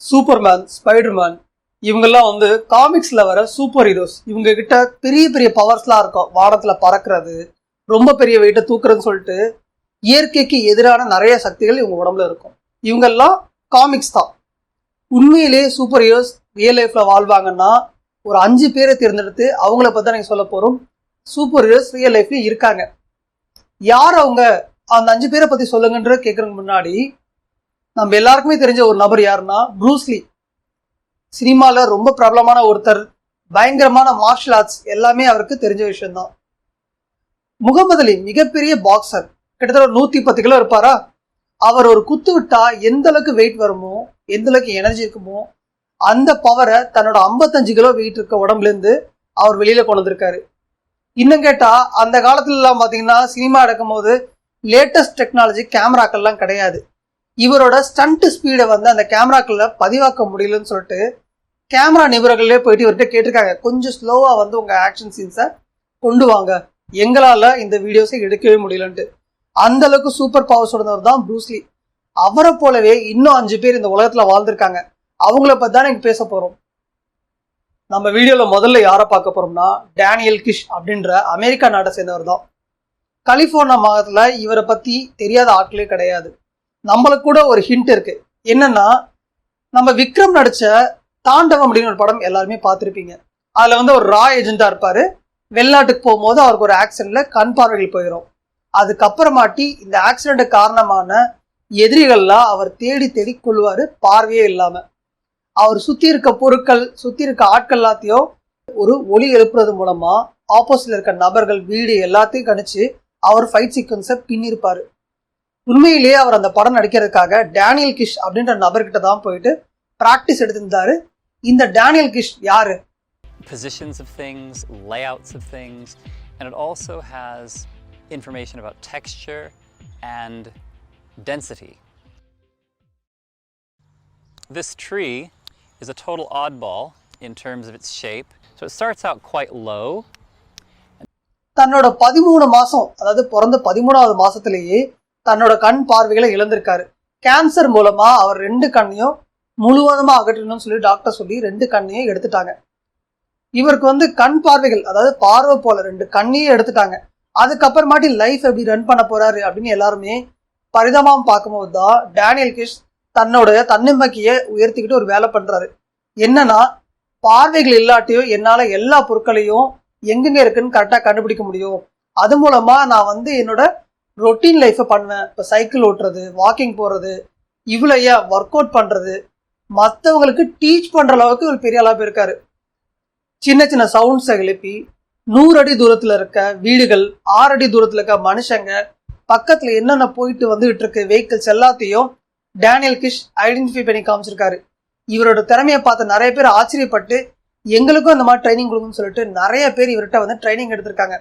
Superman Spiderman இவங்கெல்லாம் வந்து காமிக்ஸில் வர சூப்பர் ஹீரோஸ் இவங்க கிட்ட பெரிய பெரிய பவர்ஸ்லாம் இருக்கும். வாரத்தில் பறக்கிறது ரொம்ப பெரிய வெயிட்டை தூக்குறதுன்னு சொல்லிட்டு இயற்கைக்கு எதிரான நிறைய சக்திகள் இவங்க உடம்புல இருக்கும். இவங்கெல்லாம் காமிக்ஸ் தான். உண்மையிலேயே சூப்பர் ஹீரோஸ் ரியல் லைஃப்பில் வாழ்வாங்கன்னா ஒரு அஞ்சு பேரை தேர்ந்தெடுத்து அவங்கள பற்றி தான் சொல்ல போகிறோம் சூப்பர் ஹீரோஸ் ரியல் லைஃப்லேயும் இருக்காங்க. யார் அவங்க? அந்த அஞ்சு பேரை பற்றி சொல்லுங்கன்ற கேட்குறதுக்கு முன்னாடி நம்ம எல்லாருக்குமே தெரிஞ்ச ஒரு நபர் யாருன்னா ப்ரூஸ்லி சினிமாவில் ரொம்ப பிரபலமான ஒருத்தர் பயங்கரமான மார்ஷல் ஆர்ட்ஸ் எல்லாமே அவருக்கு தெரிஞ்ச விஷயம்தான். முகமது அலி மிகப்பெரிய பாக்ஸர் கிட்டத்தட்ட நூற்றி நூத்தி பத்து கிலோ இருப்பாரா? அவர் ஒரு குத்து விட்டா எந்த அளவுக்கு வெயிட் வருமோ எந்த அளவுக்கு எனர்ஜி இருக்குமோ அந்த பவரை தன்னோட 55 கிலோ வெயிட் இருக்க உடம்புல இருந்து அவர் வெளியில கொண்டு வந்திருக்காரு. இன்னும் கேட்டா அந்த காலத்துல எல்லாம் பாத்தீங்கன்னா சினிமா எடுக்கும் போது லேட்டஸ்ட் டெக்னாலஜி கேமராக்கள்லாம் கிடையாது. இவரோட ஸ்டண்ட் ஸ்பீடை வந்து அந்த கேமராக்கள்ல பதிவாக்க முடியலன்னு சொல்லிட்டு கேமரா நிபுணர்களே போயிட்டு இவர்கிட்ட கேட்டிருக்காங்க. கொஞ்சம் ஸ்லோவாக வந்து உங்கள் ஆக்ஷன் சீன்ஸை கொண்டு வாங்க. எங்களால் இந்த வீடியோஸை எடுக்கவே முடியலன்ட்டு. அந்த அளவுக்கு சூப்பர் பவர்ஸ் சொன்னவர் தான் ப்ரூஸ்லி அவரை போலவே இன்னும் அஞ்சு பேர் இந்த உலகத்தில் வாழ்ந்திருக்காங்க. அவங்கள பற்றி தான் இங்கே பேச போகிறோம் நம்ம வீடியோவில் முதல்ல யாரை பார்க்க போகிறோம்னா டேனியல் கிஷ் அப்படின்ற அமெரிக்கா நாட்டை சேர்ந்தவர் தான். கலிஃபோர்னியா மாதத்தில் இவரை பற்றி தெரியாத ஆட்களே கிடையாது. நம்மளுக்கு கூட ஒரு ஹிண்ட் இருக்கு. என்னன்னா நம்ம விக்ரம் நடிச்ச தாண்டவம் அப்படின்னு ஒரு படம் எல்லாருமே பார்த்துருப்பீங்க. அதுல வந்து ஒரு ரா ஏஜென்டா இருப்பாரு. வெளிநாட்டுக்கு போகும்போது அவருக்கு ஒரு ஆக்சிடென்ட்ல கண் பார்வைகள் போயிடும் அதுக்கப்புறமாட்டி இந்த ஆக்சிடென்ட் காரணமான எதிரிகள்லாம் அவர் தேடி தேடி கொள்வாரு பார்வையே இல்லாம. அவர் சுத்தி இருக்க பொருட்கள் சுத்தி இருக்க ஆட்கள் எல்லாத்தையும் ஒரு ஒளி எழுப்புறது மூலமா ஆப்போசிட்ல இருக்க நபர்கள் வீடு எல்லாத்தையும் கணிச்சு அவர் ஃபைட் சீக்வன்ஸை பின்னிருப்பாரு. உண்மையிலேயே அவர் அந்த படம் நடிக்கிறதுக்காக டேனியல் கிஷ் அப்படின்ற நபர்கிட்ட தான் போயிட்டு பிராக்டிஸ் எடுத்திருந்தாரு இந்த டேனியல் கிஷ் யாரு positions of things, layouts of things, and it also has information about texture and density. This tree is a total oddball in terms of its shape. So it starts out quite low, தன்னோட பதிமூணு மாசம் அதாவது பிறந்த பதிமூணாவது மாசத்திலேயே தன்னோட கண் பார்வைகளை இழந்திருக்காரு. Cancer மூலமா அவர் ரெண்டு கண்ணையும் முழுவதுமா அகற்றணும்னு சொல்லி டாக்டர் சொல்லி ரெண்டு கண்ணையும் எடுத்துட்டாங்க. இவருக்கு வந்து கண் பார்வைகள் அதாவது பார்வை போல ரெண்டு கண்ணையும் எடுத்துட்டாங்க. அதுக்கப்புறமாட்டி லைஃப் எப்படி ரன் பண்ண போறாரு அப்படின்னு எல்லாருமே பரிதாபம் பார்க்கும்போது தான் டேனியல் கிஷ் தன்னோட தன்னம்பிக்கையை உயர்த்திக்கிட்டு ஒரு வேலை பண்றாரு. என்னன்னா பார்வைகள் இல்லாட்டியும் என்னால எல்லா பொருட்களையும் எங்கெங்க இருக்குன்னு கரெக்டாக கண்டுபிடிக்க முடியும். அது மூலமா நான் வந்து என்னோட ரொட்டீன் லைஃப்பை பண்ணுவேன். இப்போ சைக்கிள் ஓட்டுறது வாக்கிங் போகிறது இவ்வளையா ஒர்க் அவுட் பண்ணுறது மற்றவங்களுக்கு டீச் பண்ணுற அளவுக்கு ஒரு பெரிய அளவு இருக்காரு. சின்ன சின்ன சவுண்ட்ஸை எழுப்பி நூறு அடி தூரத்தில் இருக்க வீடுகள் ஆறு அடி தூரத்தில் இருக்க மனுஷங்க பக்கத்தில் என்னென்ன போயிட்டு வந்துகிட்டு இருக்கு வெஹிக்கிள்ஸ் எல்லாத்தையும் டேனியல் கிஷ் ஐடென்டிஃபை பண்ணி காமிச்சிருக்காரு. இவரோட திறமையை பார்த்து நிறைய பேர் ஆச்சரியப்பட்டு எங்களுக்கும் இந்த மாதிரி ட்ரைனிங் கொடுக்குன்னு சொல்லிட்டு நிறைய பேர் இவர்கிட்ட வந்து ட்ரைனிங் எடுத்திருக்காங்க.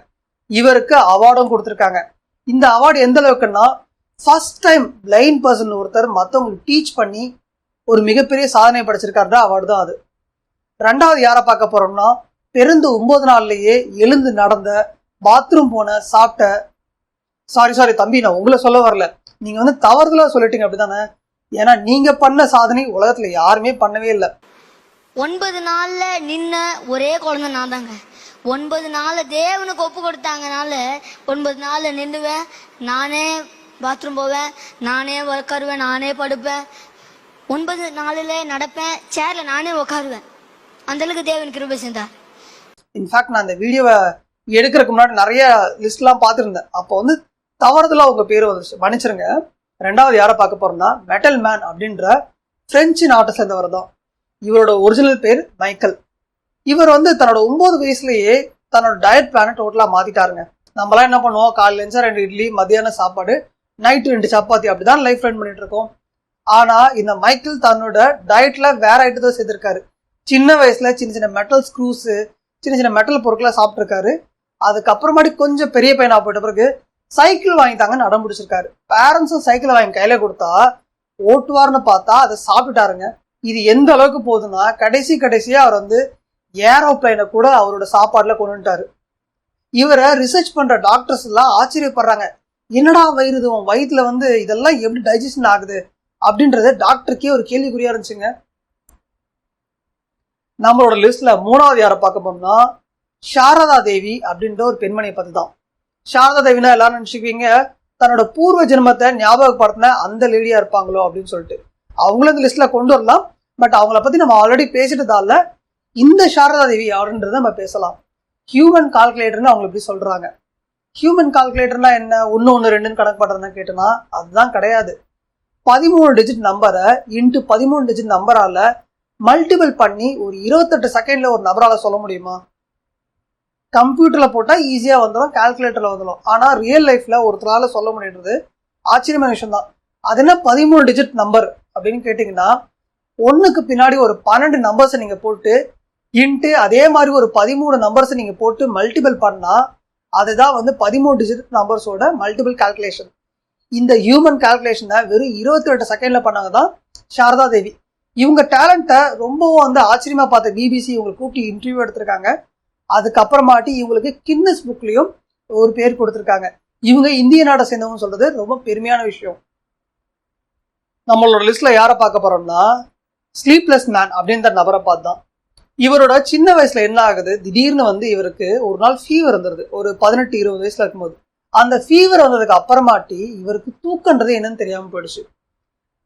இவருக்கு அவார்டும் கொடுத்துருக்காங்க. இந்த அவார்டு எந்த அளவுக்குன்னா ஃபர்ஸ்ட் டைம் பிளைண்ட் பர்சன் ஒருத்தர் மற்றவங்களுக்கு டீச் பண்ணி ஒரு மிகப்பெரிய சாதனை படைச்சிருக்காருன்ற அவார்டு தான் அது. ரெண்டாவது யாரை பார்க்க போறோம்னா பிறந்து ஒன்பது நாள்லயே எழுந்து நடந்த பாத்ரூம் போன சாப்பிட்ட சாரி சாரி தம்பி நான் உங்களை சொல்ல வரல. நீங்க வந்து தவறுதலா சொல்லிட்டீங்க அப்படிதானே ஏன்னா நீங்க பண்ண சாதனை உலகத்துல யாருமே பண்ணவே இல்லை. ஒன்பது நாள்ல நின்ன ஒரே குழந்தை நான் தாங்க. ஒன்பது நாள் தேவனுக்கு ஒப்பு கொடுத்தாங்கனால ஒன்பது நாள் நின்றுவேன். நானே பாத்ரூம் போவேன். நானே உட்காருவேன் நானே படுப்பேன். ஒன்பது நாளில் நடப்பேன். சேர்ல நானே உட்காருவேன் அந்தளவுக்கு தேவன் கிருபை செஞ்சார் இன்ஃபேக்ட் நான் அந்த வீடியோவை எடுக்கிறதுக்கு முன்னாடி நிறைய லிஸ்ட்லாம் பார்த்துருந்தேன். அப்போ வந்து தவறுதலாக உங்க பேர் வந்துச்சு. மன்னிச்சிருங்க. ரெண்டாவது யாரை பார்க்க போறோம்னா மெட்டல் மேன் அப்படின்ற பிரெஞ்சு நாட்டை சேர்ந்தவர் தான் இவரோட ஒரிஜினல் பேர் மைக்கேல் இவர் வந்து தன்னோட ஒன்பது வயசுலயே தன்னோட டயட் பிளானை டோட்டலாக மாத்திட்டாருங்க. நம்மளாம் என்ன பண்ணுவோம்? காலையில் எழுந்தா ரெண்டு இட்லி மதியானம் சாப்பாடு நைட்டு ரெண்டு சப்பாத்தி. அப்படிதான் லைஃப் ரன் பண்ணிட்டு இருக்கோம். ஆனா இந்த மைக்கேல் தன்னோட டயட்ல வேற ஐட்டத்தை சேர்த்திருக்காரு. சின்ன வயசுல சின்ன சின்ன மெட்டல் ஸ்க்ரூஸ் சின்ன சின்ன மெட்டல் பொருட்களை சாப்பிட்ருக்காரு அதுக்கப்புறமாட்டி கொஞ்சம் பெரிய பையனா போயிட்ட பிறகு சைக்கிள் வாங்கிட்டாங்கன்னு அடம் பிடிச்சிருக்காரு. பேரண்ட்ஸும் சைக்கிளை வாங்கி கையில கொடுத்தா ஓட்டுவார்னு பார்த்தா அதை சாப்பிட்டுட்டாருங்க. இது எந்த அளவுக்கு போகுதுன்னா கடைசி கடைசியா அவர் வந்து ஏரோப்ளைனை கூட அவரோட சாப்பாட்டில் கொண்டு வந்துட்டாரு. இவரை ரிசர்ச் பண்ணுற டாக்டர்ஸ் எல்லாம் ஆச்சரியப்படுறாங்க. என்னடா வயிறு உன் வயிற்றுல வந்து இதெல்லாம் எப்படி டைஜஷன் ஆகுது? அப்படின்றது டாக்டருக்கே ஒரு கேள்விக்குறியா இருந்துச்சுங்க நம்மளோட லிஸ்ட்ல மூணாவது யாரை பார்க்க போனோம்னா சாரதா தேவி அப்படின்ற ஒரு பெண்மணியை பத்தி தான் சாரதா தேவினா எல்லாரும் நினைச்சுக்குவீங்க தன்னோட பூர்வ ஜென்மத்தை ஞாபகப்படுத்தின அந்த லேடியா இருப்பாங்களோ அப்படின்னு சொல்லிட்டு. அவங்களும் இந்த லிஸ்ட்ல கொண்டு வரலாம். பட் அவங்கள பத்தி நம்ம ஆல்ரெடி பேசிட்டதால இந்த சாரதா தேவி யாருன்றதை நம்ம பேசலாம். ஹியூமன் கால்குலேட்டர்னு அவங்க எப்படி சொல்கிறாங்க ஹியூமன் கால்குலேட்டர்னா என்ன? ஒன்று ஒன்று ரெண்டுன்னு கணக்கு பண்ணுறதுனா கேட்டோன்னா அதுதான் கிடையாது. பதிமூணு டிஜிட் நம்பரை இன்ட்டு பதிமூணு டிஜிட் நம்பரால் மல்டிபிள் பண்ணி ஒரு இருபத்தெட்டு செகண்ட்ல ஒரு நபரால் சொல்ல முடியுமா? கம்ப்யூட்டரில் போட்டால் ஈஸியாக வந்துடும் கால்குலேட்டரில் வந்துடும் ஆனால் ரியல் லைஃப்ல ஒருத்தரால் சொல்ல முடியுன்றது ஆச்சரியமான விஷயம் தான். அது என்ன பதிமூணு டிஜிட் நம்பர் அப்படின்னு கேட்டிங்கன்னா ஒன்றுக்கு பின்னாடி ஒரு பன்னெண்டு நம்பர்ஸை நீங்கள் போட்டு இன்ட்டு அதே மாதிரி ஒரு பதிமூணு நம்பர்ஸை நீங்கள் போட்டு மல்டிபிள் பண்ணால் அதுதான் வந்து பதிமூணு டிஜிட் நம்பர்ஸோட மல்டிபிள் கால்குலேஷன் இந்த ஹியூமன் கால்குலேஷனை வெறும் இருபத்தி ரெண்டு செகண்டில் பண்ணாங்க தான் சாரதா தேவி. இவங்க டேலண்ட்டை ரொம்பவும் வந்து ஆச்சரியமாக பார்த்த பிபிசி இவங்களை கூப்பிட்டு இன்டர்வியூ எடுத்திருக்காங்க. அதுக்கப்புறமாட்டி இவங்களுக்கு கின்னஸ் புக்லேயும் ஒரு பேர் கொடுத்துருக்காங்க. இவங்க இந்திய நாட்டை சேர்ந்தவங்க சொல்கிறது ரொம்ப பெருமையான விஷயம். நம்மளோட லிஸ்ட்டில் யாரை பார்க்க போகிறோம்னா ஸ்லீப்லெஸ் மேன் அப்படின்ற நபரை பார்த்தான் இவரோட சின்ன வயசுல என்ன ஆகுது? திடீர்னு வந்து இவருக்கு ஒரு நாள் ஃபீவர் வந்துருது. ஒரு பதினெட்டு இருபது வயசுல இருக்கும்போது. அந்த ஃபீவர் வந்ததுக்கு அப்புறமாட்டி இவருக்கு தூக்கன்றது என்னன்னு தெரியாம போயிடுச்சு.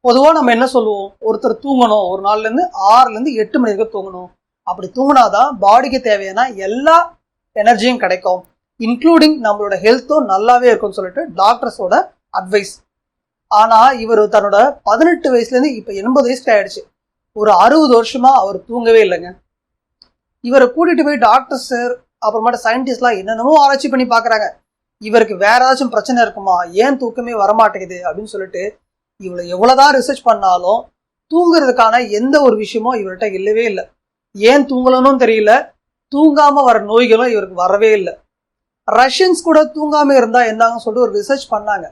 பொதுவாக நம்ம என்ன சொல்லுவோம்? ஒருத்தர் தூங்கணும். ஒரு நாள்ல இருந்து ஆறுல இருந்து எட்டு மணி வரைக்கும் தூங்கணும். அப்படி தூங்கினாதான் பாடிக்கு தேவையான எல்லா எனர்ஜியும் கிடைக்கும். இன்க்ளூடிங் நம்மளோட ஹெல்த்தும் நல்லாவே இருக்கும்னு சொல்லிட்டு டாக்டர்ஸோட அட்வைஸ் ஆனா இவர் தன்னோட பதினெட்டு வயசுல இருந்து இப்ப எண்பது வயசுக்கு ஆயிடுச்சு. ஒரு அறுபது வருஷமா அவர் தூங்கவே இல்லைங்க. இவரை கூட்டிட்டு போய் டாக்டர்ஸ் அப்புறமேட்டு சயின்டிஸ்ட்லாம் என்னென்னமோ ஆராய்ச்சி பண்ணி பார்க்குறாங்க இவருக்கு வேற ஏதாச்சும் பிரச்சனை இருக்குமா? ஏன் தூக்கமே வரமாட்டேங்குது? அப்படின்னு சொல்லிட்டு இவளை எவ்வளோதான் ரிசர்ச் பண்ணாலும் தூங்குறதுக்கான எந்த ஒரு விஷயமும் இவர்கிட்ட இல்லவே இல்லை. ஏன் தூங்கலனும் தெரியல. தூங்காம வர நோய்களும் இவருக்கு வரவே இல்லை. ரஷ்யன்ஸ் கூட தூங்காம இருந்தா என்னங்கன்னு சொல்லிட்டு ஒரு ரிசர்ச் பண்ணாங்க.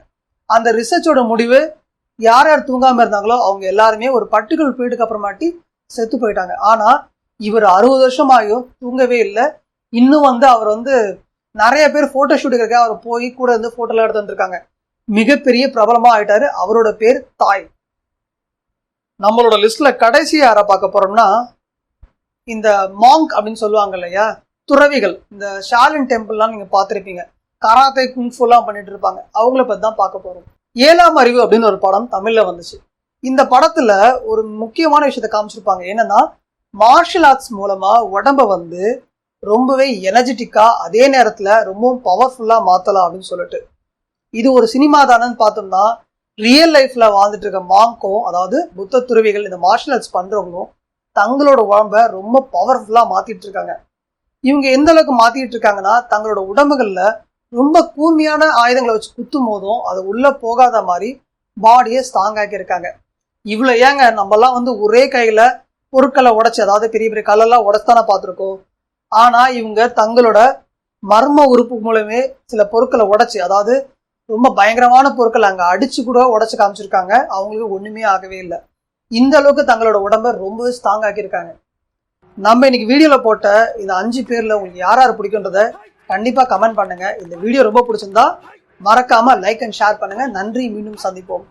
அந்த ரிசர்ச்சோட முடிவு யார் யார் தூங்காம இருந்தாங்களோ அவங்க எல்லாருமே ஒரு பர்டிகுலர் பீரியடுக்கு அப்புறமாட்டி செத்து போயிட்டாங்க. ஆனா இவர் அறுபது வருஷமாயும் தூங்கவே இல்லை. இன்னும் வந்து அவர் வந்து நிறைய பேர் போட்டோ ஷூட்டுக்காக அவர் போய் கூட இருந்து ஃபோட்டோலாம் எடுத்து வந்திருக்காங்க. மிகப்பெரிய பிரபலமா ஆயிட்டாரு. அவரோட பேர் தாய். நம்மளோட லிஸ்ட்ல கடைசி யாரை பார்க்க போறோம்னா இந்த மாங்க் அப்படின்னு சொல்லுவாங்க இல்லையா? துறவிகள். இந்த ஷாலின் டெம்பிள்லாம் நீங்க பார்த்துருப்பீங்க. கராத்தை குங்ஃபுலாம் பண்ணிட்டு இருப்பாங்க. அவங்கள பத்தி தான் பார்க்க போறோம். ஏழாம் அறிவு அப்படின்னு ஒரு படம் தமிழ்ல வந்துச்சு. இந்த படத்துல ஒரு முக்கியமான விஷயத்த காமிச்சிருப்பாங்க. என்னன்னா மார்ஷல் ஆர்ட்ஸ் மூலமாக உடம்ப வந்து ரொம்பவே எனர்ஜெட்டிக்காக அதே நேரத்தில் ரொம்பவும் பவர்ஃபுல்லாக மாற்றலாம் அப்படின்னு சொல்லிட்டு. இது ஒரு சினிமா தானன்னு பார்த்தோம்னா ரியல் லைஃப்ல வாழ்ந்துட்டு இருக்க மாங்கும் அதாவது புத்த துறவிகள் இந்த மார்ஷல் ஆர்ட்ஸ் பண்ணுறவங்களும் தங்களோட உடம்ப ரொம்ப பவர்ஃபுல்லாக மாற்றிட்டு இருக்காங்க. இவங்க எந்த அளவுக்கு மாற்றிட்டு இருக்காங்கன்னா தங்களோட உடம்புகளில் ரொம்ப கூர்மையான ஆயுதங்களை வச்சு குத்தும் போதும் அது உள்ளே போகாத மாதிரி பாடியை ஸ்ட்ராங் ஆக்கியிருக்காங்க. இவ்வளோ ஏங்க நம்மலாம் வந்து ஒரே கையில் பொருட்களை உடைச்சு அதாவது பெரிய பெரிய கல்லெல்லாம் உடைச்சானே பார்த்துருக்கோம். ஆனால் இவங்க தங்களோட மர்ம உறுப்பு மூலமே சில பொருட்களை உடைச்சு அதாவது ரொம்ப பயங்கரமான பொருட்கள் அங்கே அடிச்சு கூட உடைச்சு காமிச்சிருக்காங்க. அவங்களுக்கு ஒன்றுமே ஆகவே இல்லை. இந்த அளவுக்கு தங்களோட உடம்பை ரொம்பவே ஸ்ட்ராங் ஆக்கியிருக்காங்க. நம்ம இன்னைக்கு வீடியோவில் போட்ட இந்த அஞ்சு பேரில் உங்களுக்கு யார் யார் பிடிக்குன்றத கண்டிப்பாக கமெண்ட் பண்ணுங்க. இந்த வீடியோ ரொம்ப பிடிச்சிருந்தா மறக்காம லைக் அண்ட் ஷேர் பண்ணுங்கள் நன்றி மீண்டும் சந்திப்போம்.